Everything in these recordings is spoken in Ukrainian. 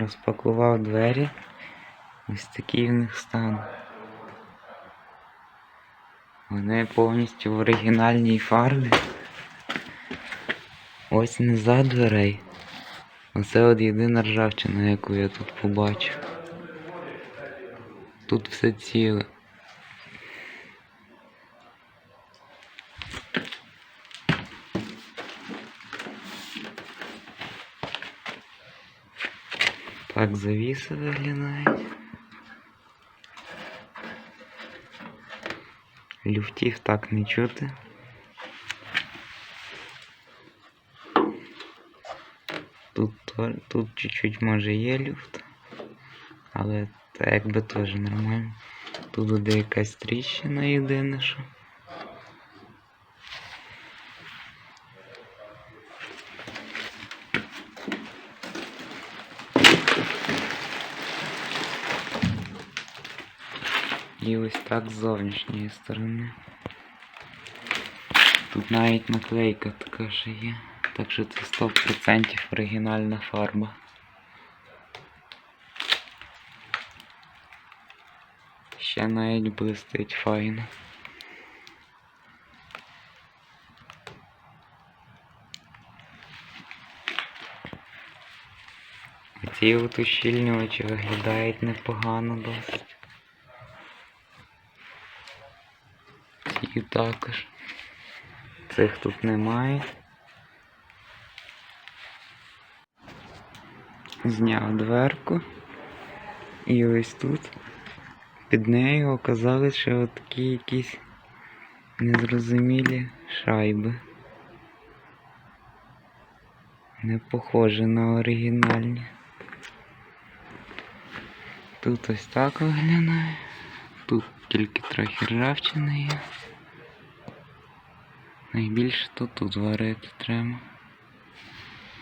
Розпакував двері. Ось такий в них стан. Вони повністю в оригінальній фарбі. Ось низа дверей. Оце от єдина ржавчина, яку я тут побачив. Тут все ціле. Так завіси виглядають. Люфтів так не чути. Тут, чуть-чуть може є люфт, але це якби теж нормально. Тут буде якась тріщина єдине, що. І ось так з зовнішньої сторони. Тут навіть наклейка така ще є. Так що це 100% оригінальна фарба. Ще навіть блистить файно. Ці от ущільнювачі виглядають непогано досить. Ці також. Цих тут немає. Зняв дверку. І ось тут під нею оказались ще такі якісь незрозумілі шайби. Не похоже на оригінальні. Тут ось так виглядає. Тут тільки трохи ржавчини є. Найбільше то тут варити треба.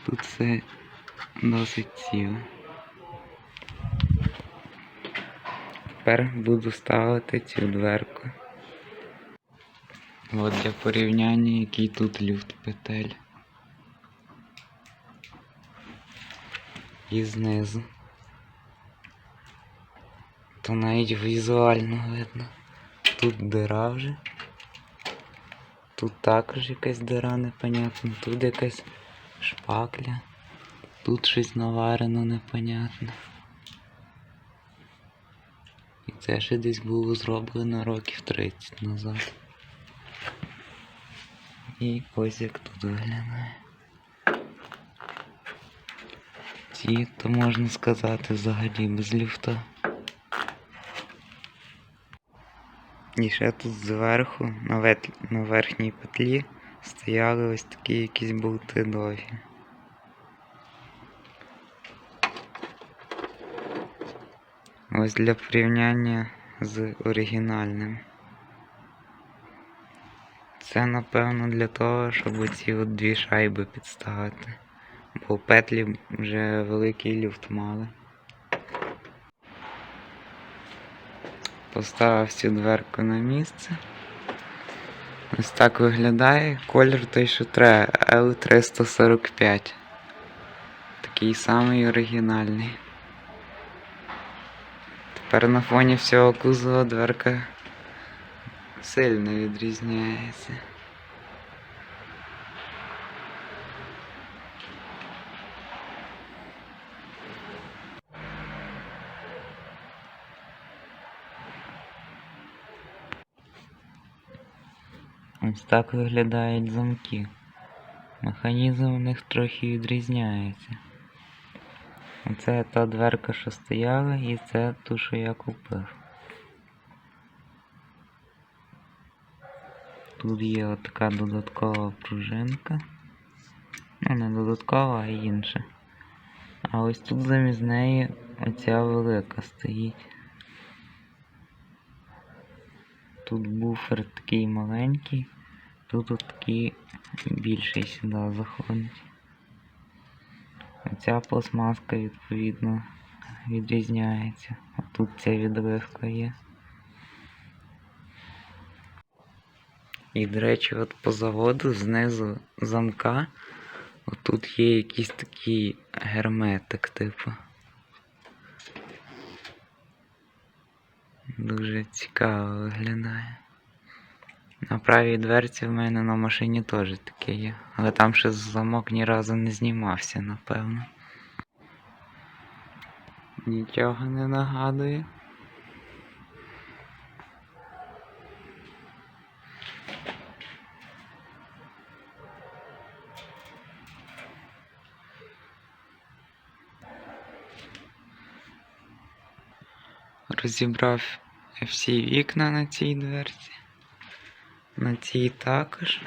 Тут все досить ціле. Тепер буду ставити цю дверку. От для порівняння, який тут люфт петель. І знизу. То навіть візуально видно. Тут дира вже. Тут також якась дира непонятна, тут якась шпакля, тут щось наварено непонятне. І це ще десь було зроблено років 30 назад. І ось як тут виглядає. Ці, то можна сказати, взагалі без люфта. І ще тут зверху на, на верхній петлі стояли ось такі якісь болти довгі. Ось для порівняння з оригінальним. Це напевно для того, щоб оці от дві шайби підставити. Бо петлі вже великий люфт мали. Поставив цю дверку на місце. Ось так виглядає. Колір той, що треба, L345. Такий самий оригінальний. Тепер на фоні всього кузова дверка сильно відрізняється. Ось так виглядають замки. Механізм у них трохи відрізняється. Оце та дверка, що стояла, і це ту, що я купив. Тут є отака додаткова пружинка. Ну, не додаткова, а інша. А ось тут замість неї оця велика стоїть. Тут буфер такий маленький, Тут от такі більше сюди заходить. Ця пластмаска відповідно відрізняється. А тут ця відривка є. І, до речі, от по заводу знизу замка отут є якийсь такий герметик, типу. Дуже цікаво виглядає. На правій дверці в мене на машині теж таке є. Але там ще замок ні разу не знімався, напевно. Нічого не нагадує. Розібрав всі вікна на цій дверці. На цій також.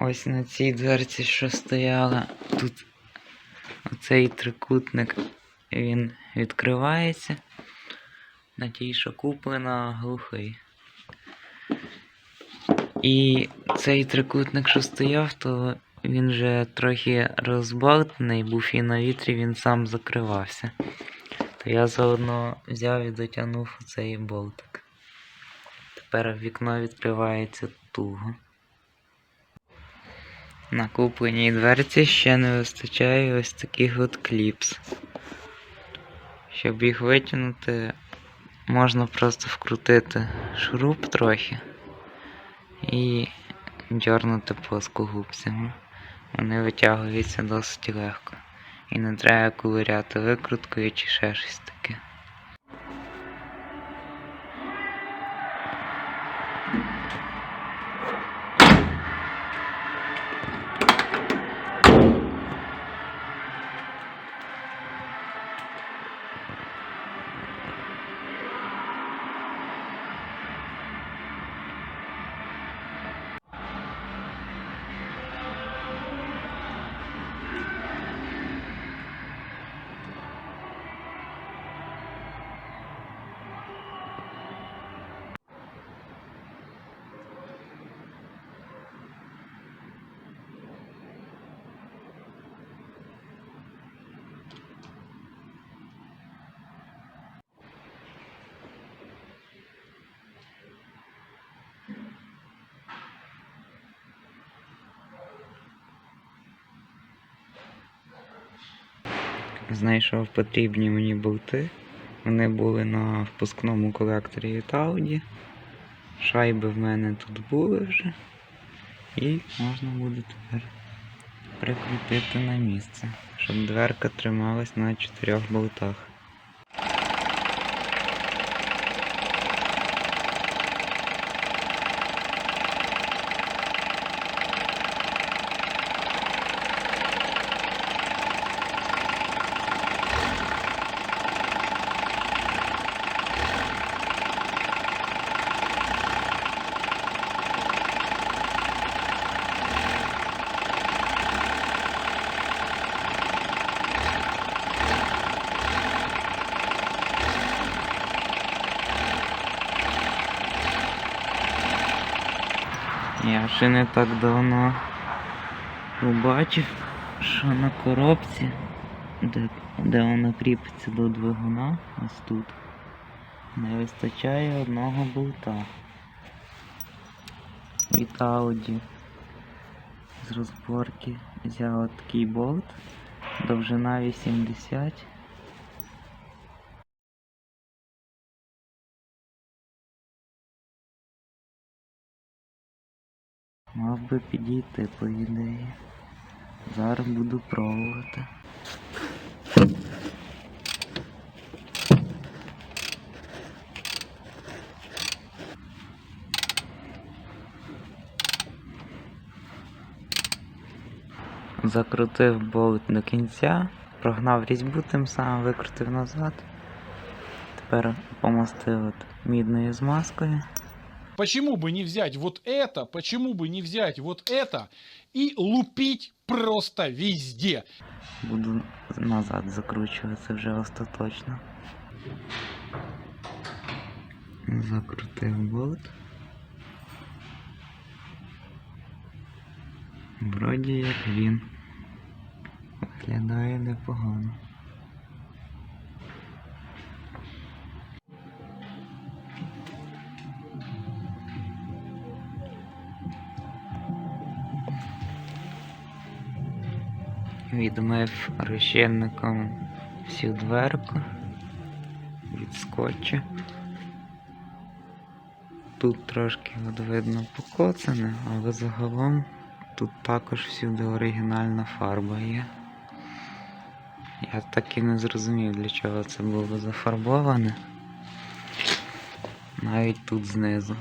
Ось на цій дверці, що стояла, тут оцей трикутник він відкривається. На тій, що куплена, глухий. І цей трикутник, що стояв, то він вже трохи розболтаний був і на вітрі він сам закривався. То я заодно взяв і дотягнув цей болтик. Тепер вікно відкривається туго. На купленій дверці ще не вистачає ось таких от кліпс. Щоб їх витягнути, можна просто вкрутити шуруп трохи і дьорнути плоскогубцями. Вони витягуються досить легко. І не треба ковиряти викруткою чи ще щось таке. Знайшов потрібні мені болти. Вони були на впускному колекторі від Шайби в мене тут були вже. І можна буде тепер прикрутити на місце, щоб дверка трималась на чотирьох болтах. Я ще не так давно побачив, що на коробці, де, де вона кріпиться до двигуна, ось тут, не вистачає одного болта. Від Audi з розборки взяв такий болт, довжина 80. Мав би підійти, по ідеї. Зараз буду пробувати. Закрутив болт до кінця, прогнав різьбу тим самим, викрутив назад. Тепер помастив мідною змазкою. Почему бы не взять вот это, почему бы не взять вот это и лупить просто везде? Буду назад закручувати вже остаточно. Закрутив болт. Вроді як він. Виглядає непогано. Відмив розчинником всю дверку. від скотча. Тут трошки от видно покоцане, але загалом тут також всюди оригінальна фарба є. Я так і не зрозумів, для чого це було зафарбоване. Навіть тут знизу.